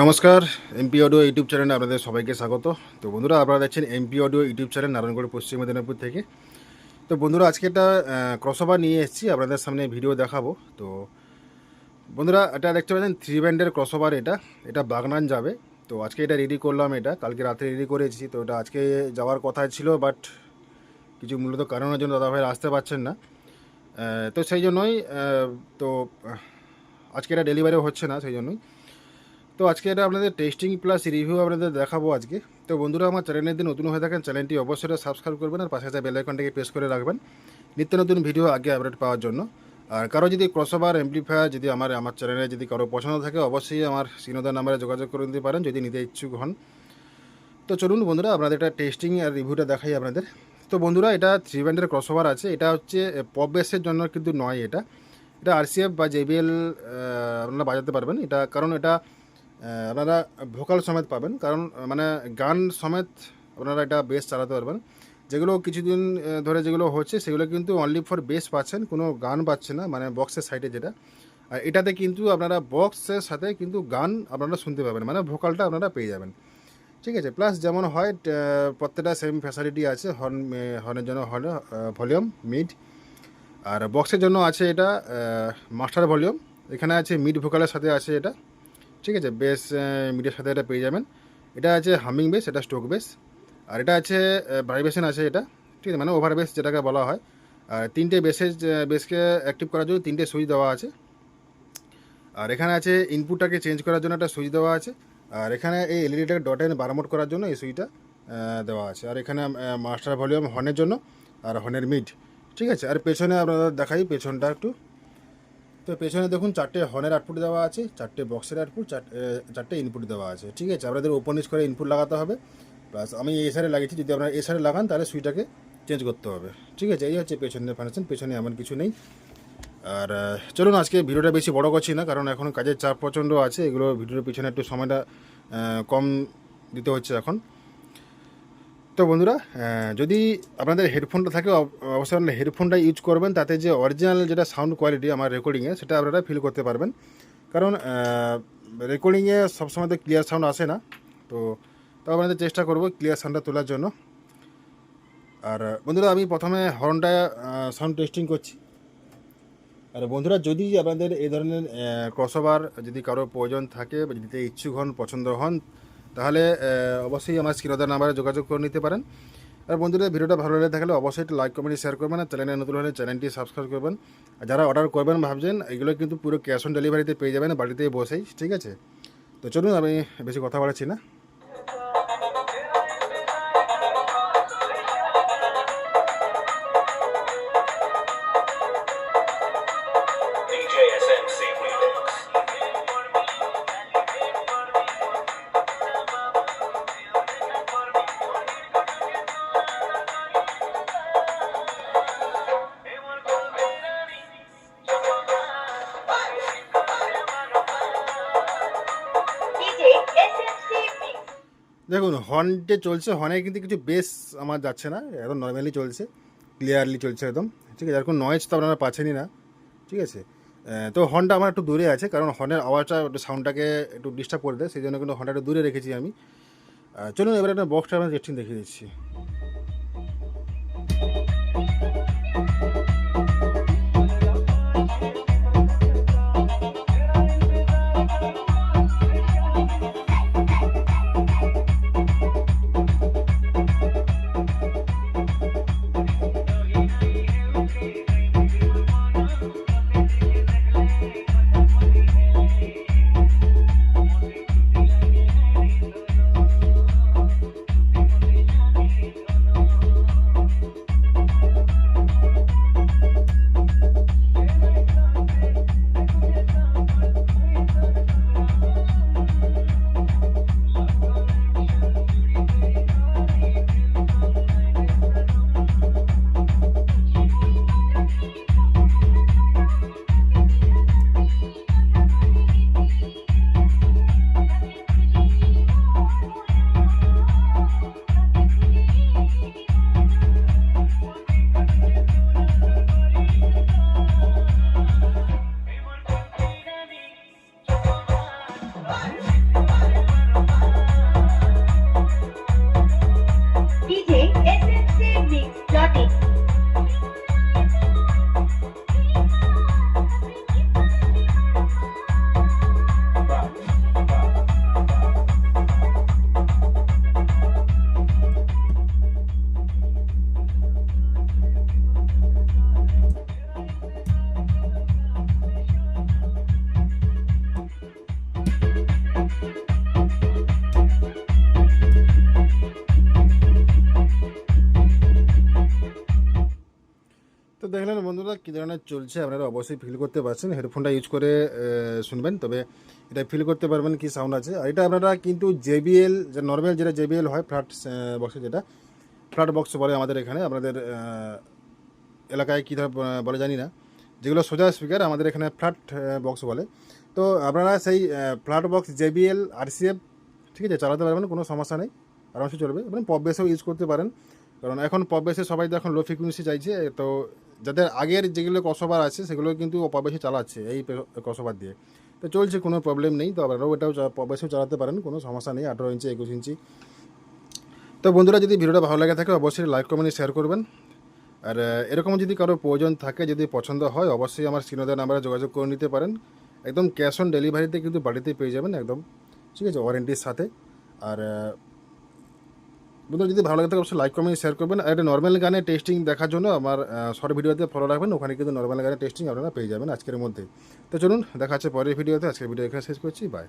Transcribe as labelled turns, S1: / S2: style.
S1: নমস্কার MP audio YouTube চ্যানেলে আপনাদের সবাইকে স্বাগত। তো বন্ধুরা, আপনারা দেখছেন MP audio YouTube channel Narayangarh Paschim Medinipur থেকে। তো বন্ধুরা, আজকে একটা ক্রসওভার নিয়ে এসেছি, আপনাদের সামনে ভিডিও দেখাবো। তো বন্ধুরা, এটা দেখতে পাচ্ছেন থ্রি ব্যান্ডের ক্রসওভার এটা। এটা বাগনান যাবে। তো আজকে এটা রেডি করলাম এটা। কালকে রাতে রেডি করেছি। তো এটা আজকে যাওয়ার কথা ছিল বাট কিছু মূলত কারণের জন্য দাদাভাই আসতে পারছেন না। তো সেই জন্যই তো আজকে এটা ডেলিভারিও হচ্ছে না, সেই জন্যই। তো আজকে এটা আপনাদের টেস্টিং প্লাস রিভিউ আপনাদের দেখাবো আজকে। তো বন্ধুরা, আমার চ্যানেলের দিন নতুন হয়ে থাকেন চ্যানেলটি অবশ্যই সাবস্ক্রাইব করবেন আর পাশে বেল আইকনটাকে প্রেস করে রাখবেন। নিত্য নতুন ভিডিও আগে আপডেট পাওয়ার জন্য। আর কারও যদি ক্রসওভার এমপ্লিফায়ার যদি আমার আমার চ্যানেলে যদি কারও পছন্দ থাকে, অবশ্যই আমার সিনোদার নাম্বারে যোগাযোগ করে নিতে পারেন, যদি নিতে ইচ্ছুক হন। তো চলুন বন্ধুরা, আপনাদের এটা টেস্টিং আর রিভিউটা দেখাই আপনাদের। তো বন্ধুরা, এটা থ্রি ব্যান্ডের ক্রসওভার আছে। এটা হচ্ছে পপ বেসের জন্য কিন্তু নয় এটা। এটা আরসিএফ বা জেবিএল আপনারা বাজাতে পারবেন। এটা, কারণ এটা আপনারা ভোকাল সমেত পাবেন। কারণ মানে গান সমেত আপনারা এটা বেস চালাতে পারবেন। যেগুলো কিছুদিন ধরে যেগুলো হচ্ছে, সেগুলো কিন্তু অনলি ফর বেস পাচ্ছেন, কোনো গান পাচ্ছে না মানে বক্সের সাইডে যেটা। আর এটাতে কিন্তু আপনারা বক্সের সাথে কিন্তু গান আপনারা শুনতে পাবেন মানে ভোকালটা আপনারা পেয়ে যাবেন। ঠিক আছে? প্লাস যেমন হয় প্রত্যেকটা সেম ফ্যাসিলিটি আছে হর্ন হর্নের জন্য হর্ন ভলিউম মিড আর বক্সের জন্য আছে এটা মাস্টার ভলিউম এখানে আছে মিড ভোকালের সাথে আছে এটা। ঠিক আছে বেস মিডের সাথে এটা পেয়ে যাবেন। এটা আছে হামিং বেস এটা স্টোক বেস আর এটা আছে ভাইব্রেশন আছে এটা। ঠিক আছে মানে ওভার বেস যেটাকে বলা হয়। আর তিনটে বেসের বেসকে অ্যাক্টিভ করার জন্য তিনটে সুইচ দেওয়া আছে। আর এখানে আছে ইনপুটটাকে চেঞ্জ করার জন্য একটা সুইচ দেওয়া আছে। আর এখানে এই এলইডিটাকে ডট এন বারামোট করার জন্য এই সুইচটা দেওয়া আছে। আর এখানে মাস্টার ভলিউম হর্নের জন্য আর হর্নের মিড ঠিক আছে, আর পেছনে আপনারা দেখাই পেছনটা একটু। তো পেছনে দেখুন চারটে হর্নের আউটপুট দেওয়া আছে, চারটে বক্সের আউটপুট চারটে ইনপুট দেওয়া আছে, ঠিক আছে? আপনাদের ওপর নিচ করে ইনপুট লাগাতে হবে। প্লাস আমি এই সাইডে লাগিয়েছি, যদি আপনারা এই সাইডে লাগান, তাহলে সুইটাকে চেঞ্জ করতে হবে, ঠিক আছে? এই হচ্ছে পেছনের ফাংশন পেছনে এমন কিছু নেই। আর চলুন আজকে ভিডিওটা বেশি বড় করছি না, কারণ এখন কাজের চাপ প্রচণ্ড আছে, এগুলো ভিডিওর পিছনে একটু সময়টা কম দিতে হচ্ছে এখন। তো বন্ধুরা যদি আপনাদের হেডফোনটা থাকে, অব- অবশ্যই আপনারা হেডফোনটা ইউজ করবেন, তাতে যে অরিজিনাল যেটা সাউন্ড কোয়ালিটি আমার রেকর্ডিংয়ে সেটা আপনারা ফিল করতে পারবেন। কারণ রেকর্ডিংয়ে সবসময় তো ক্লিয়ার সাউন্ড আসে না। তো তাও আপনাদের চেষ্টা করব ক্লিয়ার সাউন্ডটা তোলার জন্য। আর বন্ধুরা, আমি প্রথমে হর্নটা সাউন্ড টেস্টিং করছি। আর বন্ধুরা, যদি আপনাদের এই ধরনের ক্রসওভার যদি কারও প্রয়োজন থাকে বা যদি ইচ্ছুক হন, পছন্দ হন তাহলে অবশ্যই আমার স্ক্রিনদার নাম্বারে যোগাযোগ করে নিতে পারেন। আর বন্ধুরা, ভিডিওটা ভালো লেগে থাকলে অবশ্যই একটু লাইক কমেন্ট শেয়ার করবেন আর চ্যানেলে নতুন হলে চ্যানেলটি সাবস্ক্রাইব করবেন। আর যারা অর্ডার করবেন ভাবছেন, এগুলো কিন্তু পুরো ক্যাশ অন ডেলিভারিতে পেয়ে যাবেন বাড়িতে বসেই, ঠিক আছে? তো চলুন, আমি বেশি কথা বলেছি না। দেখুন হর্নটে চলছে হর্নে কিন্তু কিছু বেস আমার যাচ্ছে না, একদম নর্মালি চলছে ক্লিয়ারলি চলছে একদম, ঠিক আছে? এরকম নয়েজ তো আপনারা পাচ্ছেনই না, ঠিক আছে? তো হর্নটা আমার একটু দূরে আছে, কারণ হর্নের আওয়াজটা সাউন্ডটাকে একটু ডিস্টার্ব করে দেয়, সেই জন্য কিন্তু হর্নটা একটু দূরে রেখেছি আমি। চলুন, এবার একটা বক্সটা আমরা দেখিয়ে দিচ্ছি। বন্ধুরা, কী ধরনের চলছে আপনারা অবশ্যই ফিল করতে পারছেন। হেডফোনটা ইউজ করে শুনবেন, তবে এটা ফিল করতে পারবেন কি সাউন্ড আছে। আর এটা আপনারা কিন্তু জেবিএল যে নর্মাল যেটা জেবিএল হয় ফ্ল্যাট বক্সে যেটা ফ্ল্যাট বক্স বলে আমাদের এখানে। আপনাদের এলাকায় কী ধর বলে জানি না। যেগুলো সোজা স্পিকার আমাদের এখানে ফ্ল্যাট বক্স বলে। তো আপনারা সেই ফ্ল্যাট বক্স জেবিএল আরসিএফ ঠিক আছে, চালাতে পারবেন, কোনো সমস্যা নেই। আরামসে চলবে। এবং পপ বেসেও ইউজ করতে পারেন। কারণ এখন পপ বেসে সবাই তো এখন লো ফ্রিকুয়েন্সি চাইছে, তো যাদের আগের যেগুলো কসবার আছে, সেগুলো কিন্তু পপ বেসে চালাচ্ছে এই কসবার দিয়ে। তো চলছে, কোনো প্রবলেম নেই। তো আপনারাও এটাও পপ বেসেও চালাতে পারেন, কোনো সমস্যা নেই। আঠেরো ইঞ্চি, একুশ ইঞ্চি। তো বন্ধুরা, যদি ভিডিওটা ভালো লাগে থাকে, অবশ্যই লাইক কমেন্ট শেয়ার করবেন। আর এরকম যদি কারও প্রয়োজন থাকে, যদি পছন্দ হয়, অবশ্যই আমার স্ক্রিনোদের নাম্বারে যোগাযোগ করে নিতে পারেন। একদম ক্যাশ অন ডেলিভারিতে কিন্তু বাড়িতে পেয়ে যাবেন একদম। ঠিক আছে ওয়ারেন্টির সাথে। আর বন্ধুরা, যদি ভালো লাগে থাকে, অবশ্যই লাইক কমেন্ট শেয়ার করবেন। আর একটা নর্মাল গানে টেস্টিং দেখার জন্য আমার শর্ট ভিডিওতে ফলো রাখবেন। ওখানে কিন্তু নর্মাল গানে টেস্টিং আপনারা পেয়ে যাবেন আজকের মধ্যে। তো চলুন, দেখা হচ্ছে পরের ভিডিওতে আজকের ভিডিও এখানে শেষ করছি। বাই